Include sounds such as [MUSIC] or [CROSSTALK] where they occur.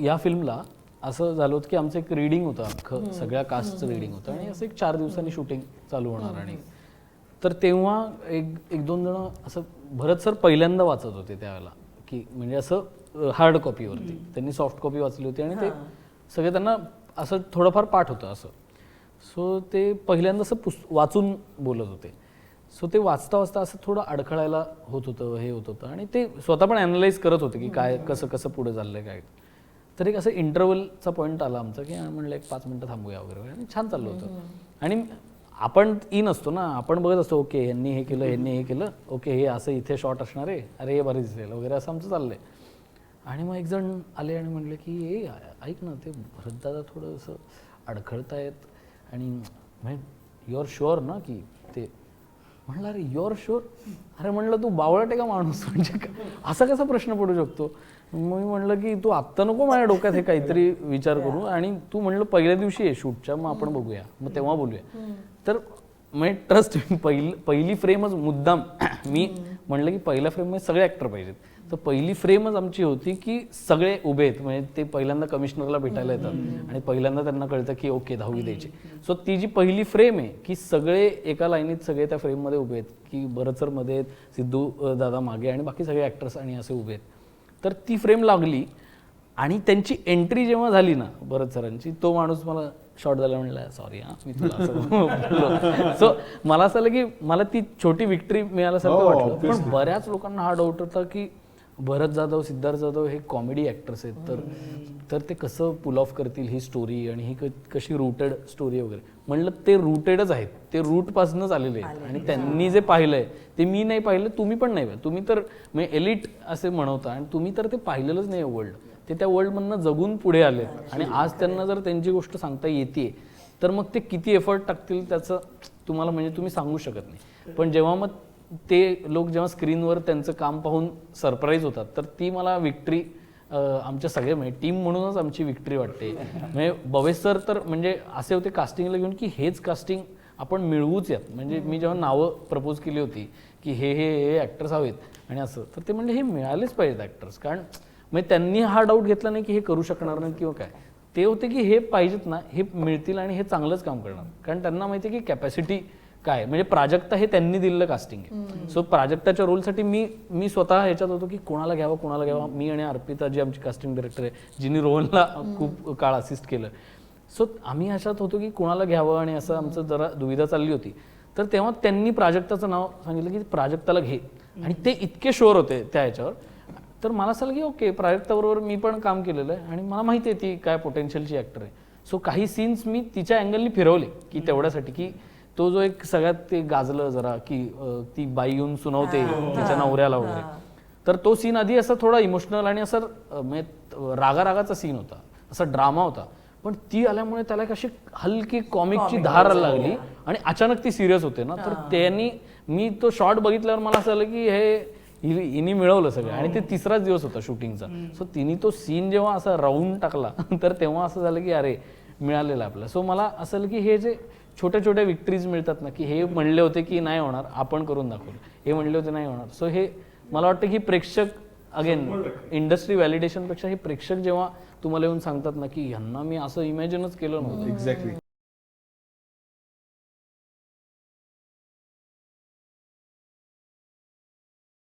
या फिल्मला असं झालं होतं की आमचं एक रिडिंग होतं अख्खं सगळ्या कास्टचं रिडिंग होतं. आणि असं एक चार दिवसांनी शूटिंग चालू होणार आणि तर तेव्हा एक एक दोन जण असं भरत सर पहिल्यांदा वाचत होते त्यावेळेला की म्हणजे असं हार्ड कॉपीवरती त्यांनी सॉफ्ट कॉपी वाचली होती आणि ते सगळे त्यांना असं थोडंफार पाठ होतं असं. सो ते पहिल्यांदा असं पुस वाचून बोलत होते. सो ते वाचता वाचता असं थोडं अडखळायला होत होतं हे होत होतं आणि ते स्वतः पण अनालाइज करत होते की काय कसं कसं पुढे चाललंय काय. तर एक असं इंटरवलचा पॉईंट आला आमचा की म्हणलं एक पाच मिनटं थांबूया वगैरे आणि छान चाललं होतं. आणि आपण इन असतो ना आपण बघत असतो ओके यांनी हे केलं यांनी हे केलं. ओके हे असं इथे शॉट असणार आहे. अरे हे बरं दिसेल. वगैरे असं आमचं चाललंय. आणि मग एक जण आले आणि म्हणले की ए ऐक ना ते भरतदादा थोडं असं अडखळतायत. आणि म्हणजे युअर शुअर ना की ते? म्हणलं अरे युअर शुअर अरे म्हणलं तू बावळट आहे का माणूस? म्हणजे असा कसा प्रश्न पडू शकतो? मग मी म्हणलं की तू आत्ता नको माझ्या डोक्यात हे काहीतरी विचार [LAUGHS] करू आणि तू म्हणलं पहिल्या दिवशी आहे शूटच्या मग आपण बघूया. मग तेव्हा बोलूया. तर म्हणजे ट्रस्ट पहिली पहिली फ्रेमच मुद्दाम [CLEARS THROAT] मी म्हणलं की पहिल्या फ्रेममध्ये सगळे ॲक्टर पाहिजेत. तर पहिली फ्रेमच आमची होती की सगळे उभे आहेत. म्हणजे ते पहिल्यांदा कमिशनरला भेटायला येतात. आणि पहिल्यांदा त्यांना कळतं की ओके दहावी द्यायची. सो ती जी पहिली फ्रेम आहे की सगळे एका लाईनीत सगळे त्या फ्रेममध्ये उभे आहेत. की भरत सरमध्ये आहेत सिद्धू दादा मागे आणि बाकी सगळे ॲक्टर्स आणि असे उभे आहेत. तर ती फ्रेम लागली आणि त्यांची एंट्री जेव्हा झाली ना भरत सरांची तो माणूस मला शॉर्ट झाला म्हणला सॉरी हा मी तुला सो [LAUGHS] मला असं आलं की मला ती छोटी विक्ट्री मिळाल्यासारखं हो, वाटलं. पण बऱ्याच लोकांना हा डाऊट होता की भरत जाधव सिद्धार्थ जाधव हे कॉमेडी ॲक्टर्स आहेत. तर तर ते कसं पुल ऑफ करतील ही स्टोरी आणि ही क- कशी रूटेड स्टोरी वगैरे? म्हणलं ते रूटेडच आहेत. ते रूटपासूनच आलेले आहेत. आणि त्यांनी जे पाहिलंय ते मी नाही पाहिलं तुम्ही पण नाही पाहिलं. तुम्ही तर म्हणजे एलिट असे म्हणवता आणि तुम्ही तर ते पाहिलेलंच नाही वर्ल्ड ते त्या वर्ल्डमधनं जगून पुढे आलेत. आणि आज त्यांना जर त्यांची गोष्ट सांगता येते तर मग ते किती एफर्ट टाकतील त्याचं तुम्हाला म्हणजे तुम्ही सांगू शकत नाही. पण जेव्हा मग ते लोक जेव्हा स्क्रीनवर त्यांचं काम पाहून सरप्राईज होतात तर ती मला विक्ट्री आमच्या सगळे म्हणजे टीम म्हणूनच आमची विक्ट्री वाटते. म्हणजे बवेश सर तर म्हणजे असे होते कास्टिंगला घेऊन की हेच कास्टिंग आपण मिळवूच यात. म्हणजे मी जेव्हा नावं प्रपोज केली होती की हे हे हे ॲक्टर्स हवेत आणि असं तर ते म्हणजे हे मिळालेच पाहिजेत ॲक्टर्स कारण म्हणजे त्यांनी हा डाऊट घेतला नाही की हे करू शकणार नाही किंवा काय. ते होते की हे पाहिजेत ना हे मिळतील आणि हे चांगलंच काम करणार. कारण त्यांना माहिती आहे की कॅपॅसिटी काय? म्हणजे प्राजक्ता हे त्यांनी दिलेलं कास्टिंग आहे. सो प्राजक्ताच्या रोलसाठी मी मी स्वतः ह्याच्यात होतो की कोणाला घ्यावं कोणाला घ्यावं. मी आणि अर्पिता जी आमची कास्टिंग डिरेक्टर आहे जिने रोहनला खूप काळ असिस्ट केलं. सो आम्ही अशात होतो की कोणाला घ्यावं आणि असं आमचं जरा दुविधा चालली होती. तर तेव्हा त्यांनी प्राजक्ताचं नाव सांगितलं की प्राजक्ताला घे. आणि ते इतके शुअर होते त्या ह्याच्यावर. तर मला असं की ओके प्राजक्ताबरोबर मी पण काम केलेलं आहे आणि मला माहिती आहे ती काय पोटेन्शियलची ॲक्टर आहे. सो काही सीन्स मी तिच्या अँगलनी फिरवले की तेवढ्यासाठी की तो जो एक सगळ्यात ते गाजलं जरा की अं, ती बाई येऊन सुनावते तिच्या नवऱ्याला वगैरे. तर तो सीन आधी असा थोडा इमोशनल आणि असं अं, म्हणजे रागा रागाचा सीन होता. असा ड्रामा होता. पण ती आल्यामुळे त्याला एक अशी हलकी कॉमिकची धार लागली आणि अचानक ती सिरियस होते ना. तर त्यांनी मी तो शॉर्ट बघितल्यावर मला असं आलं की हे हि- हिने मिळवलं सगळं. आणि ते तिसराच दिवस होता शूटिंगचा सो तिने तो सीन जेव्हा असा राऊंड टाकला [LAUGHS] तर तेव्हा असं झालं की अरे मिळालेलं आपल्याला सो मला असं की हे जे छोट्या छोट्या विक्ट्रीज मिळतात ना की हे म्हणले होते की नाही होणार आपण करून दाखवलं. हे म्हणले होते नाही होणार. सो हे मला वाटतं की प्रेक्षक अगेन इंडस्ट्री व्हॅलिडेशनपेक्षा हे प्रेक्षक जेव्हा तुम्हाला येऊन सांगतात ना की ह्यांना मी असं इमॅजिनच केलं नव्हतं. एक्झॅक्टली